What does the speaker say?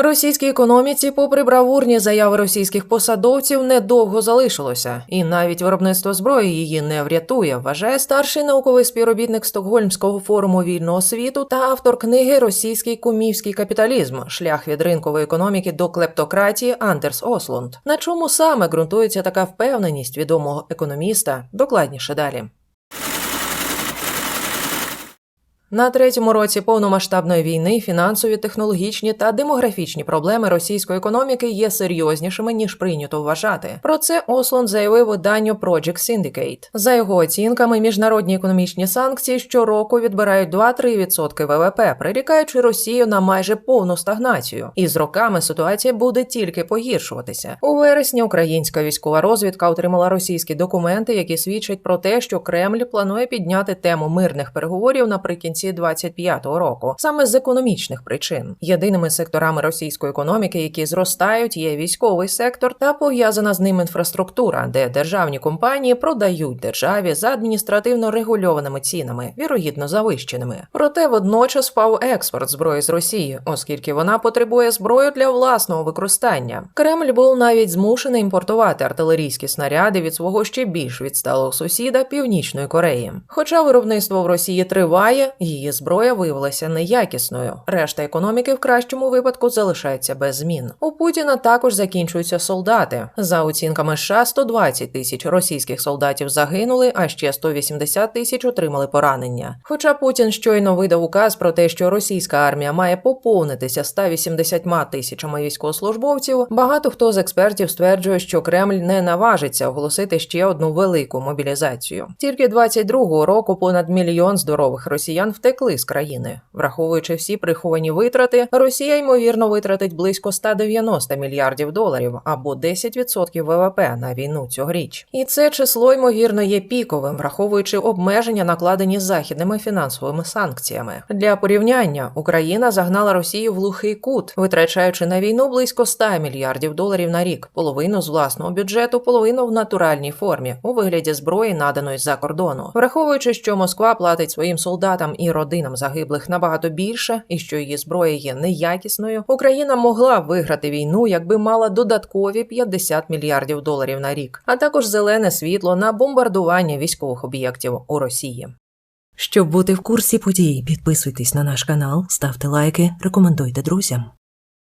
Російській економіці, попри бравурні заяви російських посадовців, недовго залишилося, і навіть виробництво зброї її не врятує. Вважає старший науковий співробітник Стокгольмського форуму вільного світу та автор книги Російський кумівський капіталізм шлях від ринкової економіки до клептократії Андерс Ослунд. На чому саме ґрунтується така впевненість відомого економіста? Докладніше далі. На третьому році повномасштабної війни фінансові, технологічні та демографічні проблеми російської економіки є серйознішими ніж прийнято вважати. Про це Ослон заявив виданню Project Syndicate. За його оцінками, міжнародні економічні санкції щороку відбирають 2-3% ВВП, прирікаючи Росію на майже повну стагнацію. І з роками ситуація буде тільки погіршуватися. У вересні українська військова розвідка отримала російські документи, які свідчать про те, що Кремль планує підняти тему мирних переговорів наприкінці 25-го року, саме з економічних причин. Єдиними секторами російської економіки, які зростають, є військовий сектор та пов'язана з ним інфраструктура, де державні компанії продають державі за адміністративно регульованими цінами, вірогідно завищеними. Проте водночас впав експорт зброї з Росії, оскільки вона потребує зброю для власного використання. Кремль був навіть змушений імпортувати артилерійські снаряди від свого ще більш відсталого сусіда Північної Кореї. Хоча виробництво в Росії триває, її зброя виявилася неякісною. Решта економіки в кращому випадку залишається без змін. У Путіна також закінчуються солдати. За оцінками США, 120 тисяч російських солдатів загинули, а ще 180 тисяч отримали поранення. Хоча Путін щойно видав указ про те, що російська армія має поповнитися 180 тисячами військовослужбовців, багато хто з експертів стверджує, що Кремль не наважиться оголосити ще одну велику мобілізацію. Тільки 22-го року понад мільйон здорових росіян втекли з країни. Враховуючи всі приховані витрати, Росія ймовірно витратить близько 190 мільярдів доларів або 10% ВВП на війну цьогоріч. І це число ймовірно є піковим, враховуючи обмеження, накладені західними фінансовими санкціями. Для порівняння Україна загнала Росію в глухий кут, витрачаючи на війну близько 100 мільярдів доларів на рік, половину з власного бюджету, половину в натуральній формі у вигляді зброї, наданої з-за кордону, враховуючи, що Москва платить своїм солдатам і родинам загиблих набагато більше, і що її зброя є неякісною, Україна могла виграти війну, якби мала додаткові 50 мільярдів доларів на рік, а також зелене світло на бомбардування військових об'єктів у Росії. Щоб бути в курсі подій, підписуйтесь на наш канал, ставте лайки, рекомендуйте друзям.